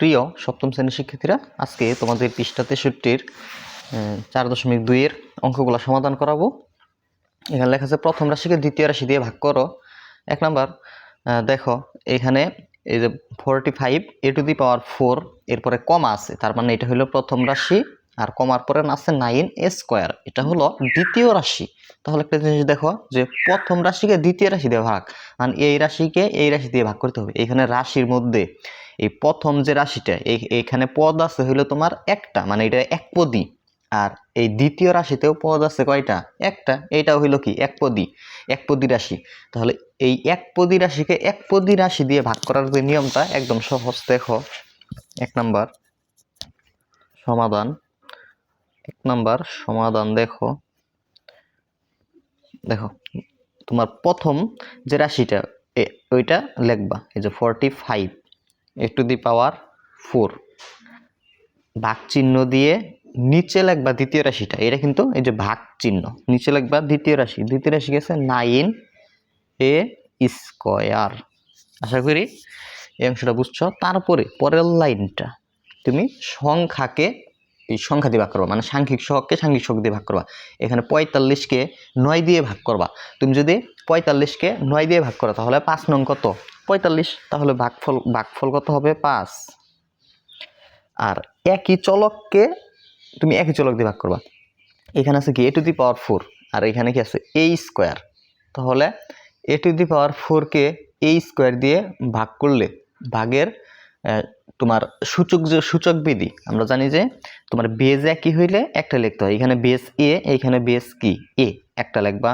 প্রিয় সপ্তম শ্রেণির শিক্ষার্থীরা, আজকে তোমাদের পৃষ্ঠা তেষট্টির চার দশমিক দুইয়ের অঙ্কগুলো সমাধান করাবো। এখানে লেখা আছে, প্রথম রাশিকে দ্বিতীয় রাশি দিয়ে ভাগ করো। এক নাম্বার দেখো, এখানে এই যে forty five a to the power four এরপরে কমা আছে, তার মানে এটা হলো প্রথম রাশি। আর কমার পরে আছে নাইন এ স্কোয়ার। এটা হলো দ্বিতীয় রাশি। তাহলে একটা জিনিস দেখো যে প্রথম রাশিকে দ্বিতীয় রাশি দিয়ে ভাগ মানে এই রাশিকে এই রাশি দিয়ে ভাগ করতে হবে। এখানে রাশির মধ্যে এই প্রথম যে রাশিটা, এই, এখানে পদ আছে হইল তোমার একটা মানে এটা এক পদী আর এই দ্বিতীয় রাশিতেও পদ আছে কয়টা? একটা। এইটাও হইল কি? এক পদী এক পদী রাশি। তাহলে এই এক পদী রাশিকে এক পদী রাশি দিয়ে ভাগ করার যে নিয়মটা একদম সহজ, দেখো। এক নাম্বার। সমাধান। এক নাম্বার, সমাধান দেখো। দেখো, তোমার প্রথম যে রাশিটা ওইটা লিখবা, এই যে forty five a to the power four ভাগ চিহ্ন দিয়ে নিচে লিখবা দ্বিতীয় রাশিটা, এটা কিন্তু এই যে ভাগ চিহ্ন নিচে লিখবা দ্বিতীয় রাশি দ্বিতীয় রাশি গেছে নাইন এ স্কয়ার আশা করি এই অংশটা বুঝছ। তারপরে, পরের লাইনটা, তুমি সংখ্যাকে এই সংখ্যা দিয়ে ভাগ করবা মানে সাংখ্যিক সহগকে সাংখ্যিক সহগ দিয়ে ভাগ করবা? এখানে পঁয়তাল্লিশকে নয় দিয়ে ভাগ করবা। তুমি যদি পঁয়তাল্লিশকে নয় দিয়ে ভাগ করো, তাহলে পাঁচ নং কত? পঁয়তাল্লিশ, তাহলে ভাগফল ভাগফল কত হবে? পাঁচ। আর একই চলককে তুমি একই চলক দিয়ে ভাগ করবা। এখানে আছে কি? এ টু দি পাওয়ার ফোর, আর এখানে কি আছে? A square. তাহলে এ টু দি পাওয়ার ফোরকে এ স্কোয়ার দিয়ে ভাগ করলে, ভাগের তোমার সূচক যে সূচক বিধি, আমরা জানি যে তোমার বেজ একই হইলে একটা লিখতে হয়। এখানে বেস এ এইখানে বেস কি? এ একটা লিখবা।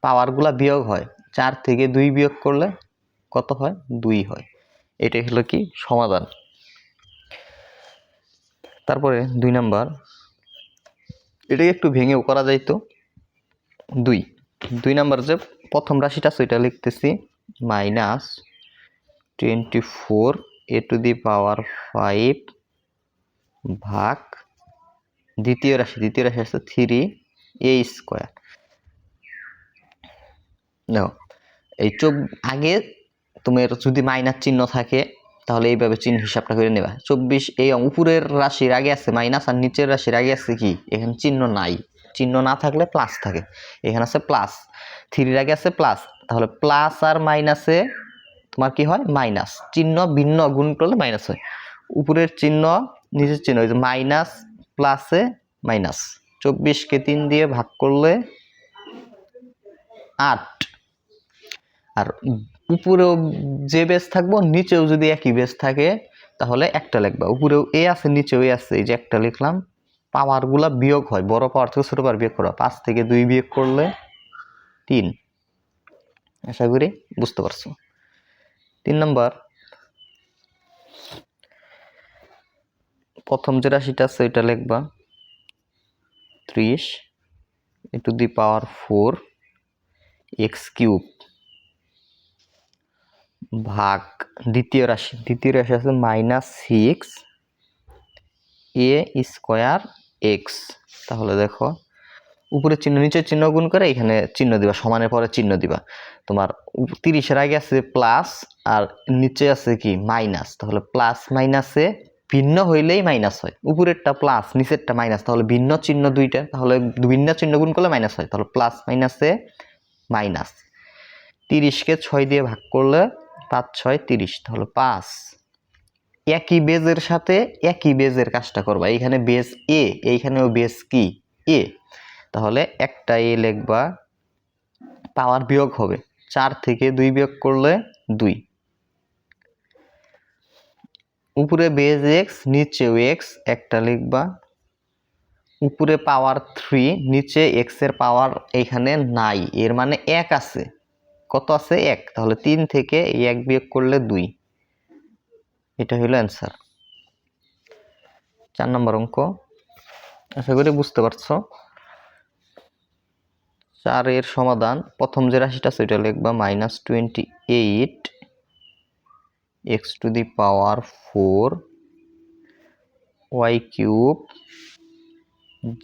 পাওয়ারগুলা বিয়োগ হয়। চার থেকে দুই বিয়োগ করলে কত হয়? দুই হয়। এটাই হলো কি? সমাধান। তারপরে দুই নাম্বার। এটাকে একটু ভেঙেও করা যাইতো। দুই। দুই নাম্বার যে প্রথম রাশিটা আছে, ওইটা লিখতেছি minus twenty four a to the power five ভাগ দ্বিতীয় রাশি দ্বিতীয় রাশি আছে থ্রি এ স্কোয়ার দেখো এই চোখ আগে তোমার যদি মাইনাস চিহ্ন থাকে, তাহলে এইভাবে চিহ্ন হিসাবটা করে নেবা। চব্বিশ, এই উপরের রাশির আগে আছে মাইনাস আর নিচের রাশির আগে আছে কি? এখানে চিহ্ন নাই। চিহ্ন না থাকলে প্লাস থাকে। এখানে আছে প্লাস থ্রির আগে আছে প্লাস তাহলে প্লাস আর মাইনাসে তোমার কি হয়? মাইনাস। চিহ্ন ভিন্ন গুণ করলে মাইনাস হয়। উপরের চিহ্ন, নিচের চিহ্ন যে মাইনাস প্লাসে মাইনাস। চব্বিশকে তিন দিয়ে ভাগ করলে আট। আর উপরেও যে বেস থাকব, নিচেও যদি একই বেস থাকে, তাহলে একটা লিখবা। উপরেও এ আছে, নিচেও এ আছে। এই যে একটা লিখলাম পাওয়ারগুলা বিয়োগ হয়। বড় পাওয়ার থেকে ছোট পাওয়ার বিয়োগ করা। পাঁচ থেকে দুই বিয়োগ করলে তিন। আশা করি বুঝতে পারছ। তিন নম্বর। প্রথম যে রাশিটা আছে, ওইটা লিখবা। ত্রিশ a to the power four, x cube. ভাগ দ্বিতীয় রাশি দ্বিতীয় রাশি আছে minus six, a square x. তাহলে দেখো উপরে চিহ্ন নিচের চিহ্ন গুণ করে এখানে চিহ্ন দিবা, সমানের পরে চিহ্ন দিবা। তোমার তিরিশের আগে আছে প্লাস আর নিচে আছে কি মাইনাস তাহলে প্লাস মাইনাসে ভিন্ন হইলেই মাইনাস হয়। উপরেরটা প্লাস নিচেরটা মাইনাস তাহলে ভিন্ন চিহ্ন দুইটা, তাহলে ভিন্ন চিহ্ন গুণ করলে মাইনাস হয়। তাহলে প্লাস মাইনাসে মাইনাস তিরিশকে ছয় দিয়ে ভাগ করলে পাঁচ, ছয়, তিরিশ। তাহলে পাঁচ। একই বেজের সাথে একই বেজের কাজটা করবা। এইখানে বেজ এ এইখানেও বেজ কি? এ তাহলে একটা এ লিখবা, পাওয়ার বিয়োগ হবে। চার থেকে দুই বিয়োগ করলে দুই। উপরে বেজ এক্স নিচেও এক্স একটা লিখবা। উপরে পাওয়ার থ্রি নিচে এক্সের পাওয়ার এখানে নাই, এর মানে এক আছে। কত আছে? এক। তাহলে তিন থেকে এক বিয়োগ করলে দুই। এটা হলো অ্যান্সার চার নম্বর অঙ্ক। আশা করি বুঝতে পারছ। চারের সমাধান। প্রথম যে রাশিটা সেটা লিখবা minus twenty eight x to the power four y cube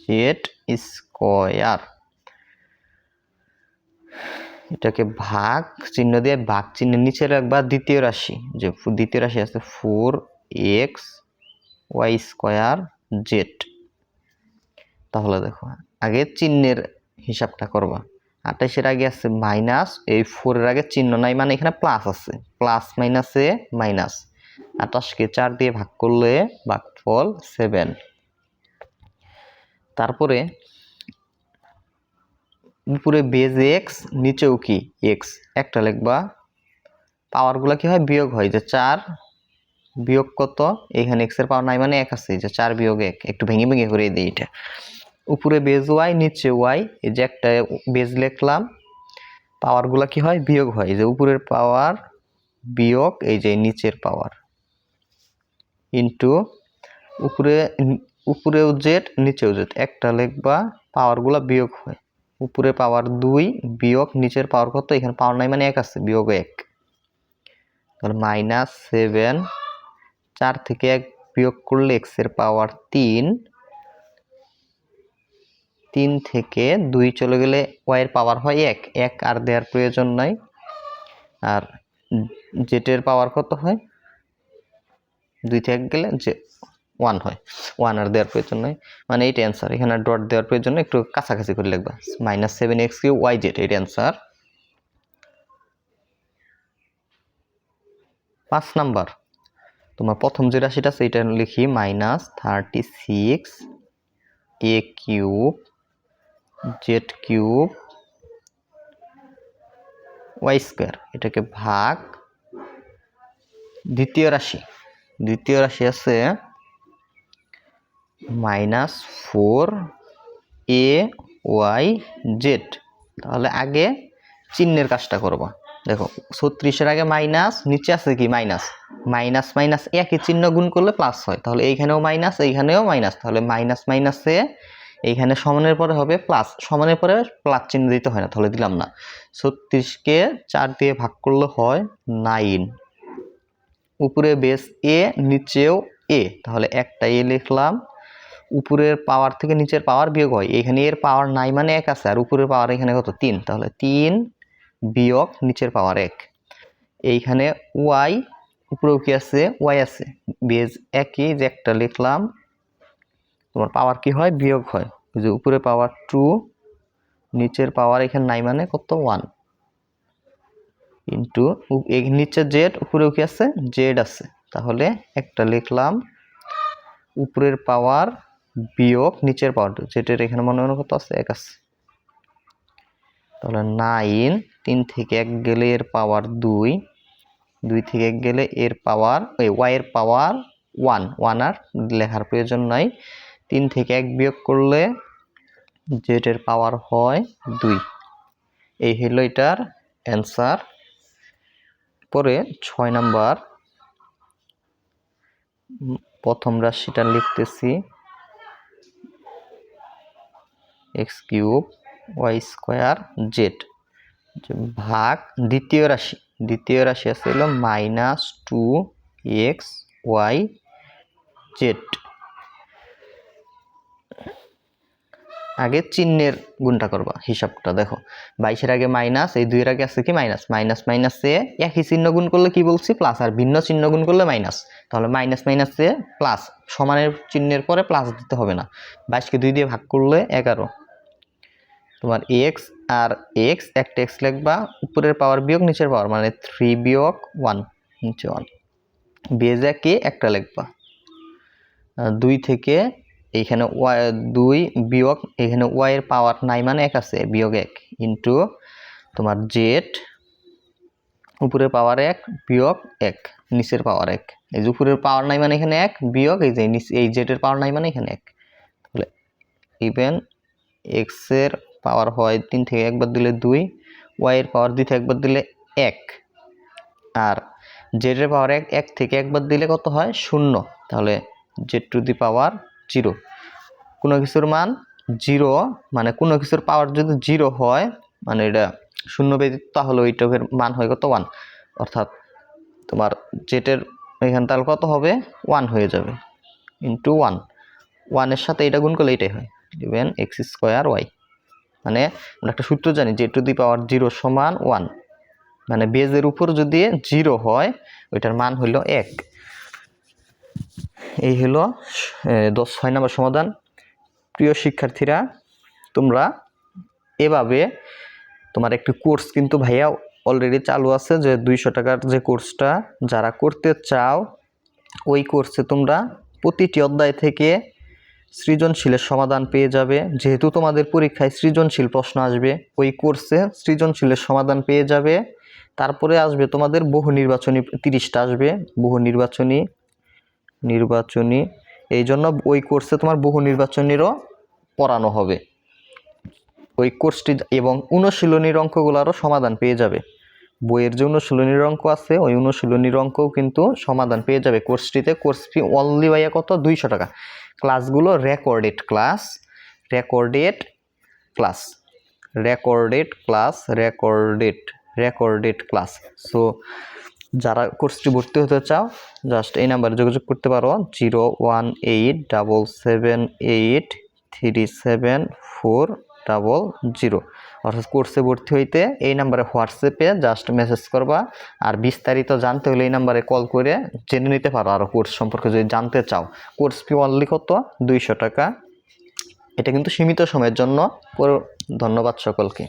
z square এটাকে ভাগ চিহ্ন দিয়ে ভাগ চিহ্নের নিচে রাখবা দ্বিতীয় রাশি। যে দ্বিতীয় রাশি আছে four x y square z তাহলে দেখো, আগে চিহ্নের হিসাবটা করবা। আঠাশের আগে আছে মাইনাস, এই ফোরের আগে চিহ্ন নাই মানে এখানে প্লাস আছে। প্লাস মাইনাসে মাইনাস আঠাশকে চার দিয়ে ভাগ করলে ভাগফল সেভেন তারপরে উপরে বেজ এক্স নিচেও কি? এক্স একটা লিখবা পাওয়ারগুলো কি হয়? বিয়োগ হয়। যে চার বিয়োগ কত? এখানে এক্সের পাওয়ার নাই মানে এক আছে। যে চার বিয়োগ এক। একটু ভেঙে ভেঙে করে দিই এটা। উপরে বেজ ওয়াই নিচে ওয়াই এই যে একটা বেজ লিখলাম পাওয়ারগুলো কি হয়? বিয়োগ হয়। এই যে উপরের পাওয়ার বিয়োগ, এই যে নিচের পাওয়ার ইন্টু উপরে, উপরেও জেড নিচেও জেড একটা লিখবা পাওয়ারগুলো বিয়োগ হয়। উপরে পাওয়ার দুই, বিয়োগ, নিচের পাওয়ার কত? এখানে পাওয়ার নাই মানে এক আছে, বিয়োগ এক। তাহলে মাইনাস সেভেন চার থেকে এক বিয়োগ করলে এক্সের পাওয়ার তিন তিন থেকে দুই চলে গেলে ওয়াই এর পাওয়ার হয় এক। এক আর দেওয়ার প্রয়োজন নাই। আর জেটের পাওয়ার কত হয়? দুই থেকে গেলে যে ওয়ান হয়। ওয়ান আর দেওয়ার প্রয়োজন নয় মানে এইটা অ্যান্সার এখানে ডট দেওয়ার প্রয়োজন একটু কাছাকাছি করে লিখবা। Minus seven x cube y z এইটা অ্যান্সার পাঁচ নাম্বার। তোমার প্রথম যে রাশিটা এটা লিখি minus thirty six a cube z cube, y square, এটাকে ভাগ। দ্বিতীয় রাশি দ্বিতীয় রাশি আছে minus four a y z. তাহলে আগে চিহ্নের কাজটা করবা। দেখো, ছত্রিশের আগে মাইনাস, নিচে আছে কি মাইনাস? মাইনাস মাইনাস একই চিহ্ন গুণ করলে প্লাস হয়। তাহলে এইখানেও মাইনাস এইখানেও মাইনাস। তাহলে মাইনাস মাইনাসে এইখানে সমানের পরে হবে প্লাস সমানের পরে প্লাস চিহ্ন দিতে হয় না, তাহলে দিলাম না। ছত্রিশকে চার দিয়ে ভাগ করলে হয় নাইন উপরে বেস এ নিচেও এ তাহলে একটা এ লিখলাম। উপরের পাওয়ার থেকে নিচের পাওয়ার বিয়োগ হয়। এখানে এর পাওয়ার নাই মানে এক আছে, আর উপরের পাওয়ার এখানে কত? তিন। তাহলে তিন বিয়োগ নিচের পাওয়ার এক। এইখানে ওয়াই উপরেও কি আছে? ওয়াই আছে। বেজ একই, যে একটা লিখলাম। তোমার পাওয়ার কি হয়? বিয়োগ হয়। যে উপরে পাওয়ার টু নিচের পাওয়ার এখানে নাই মানে কত? ওয়ান ইন্টু নিচে জেড উপরেও কি আছে? জেড আছে। তাহলে একটা লিখলাম, উপরের পাওয়ার বিয়োগ নিচের পাওয়ার জেডের এখানে মনে মনে কত আছে? এক আছে। তাহলে নাইন তিন থেকে এক গেলে এর পাওয়ার দুই দুই থেকে এক গেলে এর পাওয়ার ওয়াই এর পাওয়ার ওয়ান ওয়ান আর লেখার প্রয়োজন নাই। তিন থেকে এক বিয়োগ করলে জেডের পাওয়ার হয় দুই। এই হলো এটার অ্যান্সার পরে ছয় নাম্বার প্রথম রাশিটা লিখতেছি। X cube y square z ভাগ দ্বিতীয় রাশি। দ্বিতীয় রাশি আছে হলো minus two x y z আগে চিহ্নের গুণটা করবা, হিসাবটা দেখো। বাইশের আগে মাইনাস এই দুইয়ের আগে আছে কি মাইনাস মাইনাস মাইনাস মাইনাসে একই চিহ্ন গুণ করলে কি বলছি? প্লাস আর ভিন্ন চিহ্ন গুণ করলে মাইনাস তাহলে মাইনাস মাইনাস মাইনাসে প্লাস সমানের চিহ্নের পরে প্লাস দিতে হবে না। বাইশকে দুই দিয়ে ভাগ করলে এগারো। তোমার এক্স আর এক্স একটা এক্স লিখবা, উপরের পাওয়ার বিয়োগ, নিচের পাওয়ার মানে থ্রি বিয়োগ ওয়ান নিচে ওয়ান বেজ একে একটা লিখবা। দুই থেকে এইখানে ওয়াই, দুই বিয়োগ, এখানে ওয়াই এর পাওয়ার নাই মানে এক আছে, বিয়োগ এক ইন্টু তোমার জেড উপরের পাওয়ার এক, বিয়োগ এক, নিচের পাওয়ার এক। এই যে উপরের পাওয়ার নাই মানে এখানে এক, বিয়োগ এই যে এই জেডের পাওয়ার নাই মানে এখানে এক। তাহলে ইভেন এক্সের পাওয়ার হয় তিন থেকে একবার দিলে দুই ওয়াইয়ের পাওয়ার দুই থেকে একবার দিলে এক। আর জেডের পাওয়ার এক এক থেকে একবার দিলে কত হয়? শূন্য। তাহলে z to the power zero. কোনো কিছুর মান জিরো মানে কোনো কিছুর পাওয়ার যদি জিরো হয় মানে এটা শূন্য ব্যতীত, তাহলে ওইটার মান হয় কত? ওয়ান অর্থাৎ তোমার জেটের এখানে তাহলে কত হবে? ওয়ান হয়ে যাবে ইন্টু ওয়ান ওয়ানের সাথে এটা গুণ করলে এটাই হয়। ইভেন এক্স স্কোয়ার ওয়াই মানে আমরা একটা সূত্র জানি যে টু দি পাওয়ার জিরো সমান ওয়ান মানে বেজের উপর যদি জিরো হয়, ওইটার মান হইল এক। এই হলো দশ, ছয় নম্বর সমাধান। প্রিয় শিক্ষার্থীরা, তোমরা এভাবে তোমার একটি কোর্স কিন্তু ভাইয়া অলরেডি চালু আছে যে দুইশো টাকার যে কোর্সটা, যারা করতে চাও, ওই কোর্সে তোমরা প্রতিটি অধ্যায় থেকে সৃজনশীলের সমাধান পেয়ে যাবে। যেহেতু তোমাদের পরীক্ষায় সৃজনশীল প্রশ্ন আসবে, ওই কোর্সে সৃজনশীলের সমাধান পেয়ে যাবে। তারপরে আসবে তোমাদের বহু নির্বাচনী তিরিশটা আসবে। বহু নির্বাচনী নির্বাচনী, এই জন্য ওই কোর্সে তোমার বহু নির্বাচনীরও পড়ানো হবে। ওই কোর্সটি এবং অনুশীলনীর অঙ্কগুলোরও সমাধান পেয়ে যাবে। বইয়ের যে অনুশীলনীর অঙ্ক আছে, ওই অনুশীলনীর অঙ্কও কিন্তু সমাধান পেয়ে যাবে কোর্সটিতে কোর্স ফি অনলি ভাইয়া কত? দুইশো টাকা। ক্লাসগুলো recorded class recorded class recorded class recorded recorded class so যারা কোর্সটি ভর্তি হতে চাও জাস্ট এই নাম্বারে যোগাযোগ করতে পারো zero one eight double seven eight three seven four double zero অর্থাৎ কোর্সে ভর্তি হইতে এই নাম্বারে হোয়াটসঅ্যাপে জাস্ট মেসেজ করবা আর বিস্তারিত জানতে হলে এই নাম্বারে কল করে জেনে নিতে পারো আরও কোর্স সম্পর্কে যদি জানতে চাও। কোর্স ফি অনলি কত? দুইশো টাকা। এটা কিন্তু সীমিত সময়ের জন্য। ধন্যবাদ সকলকে।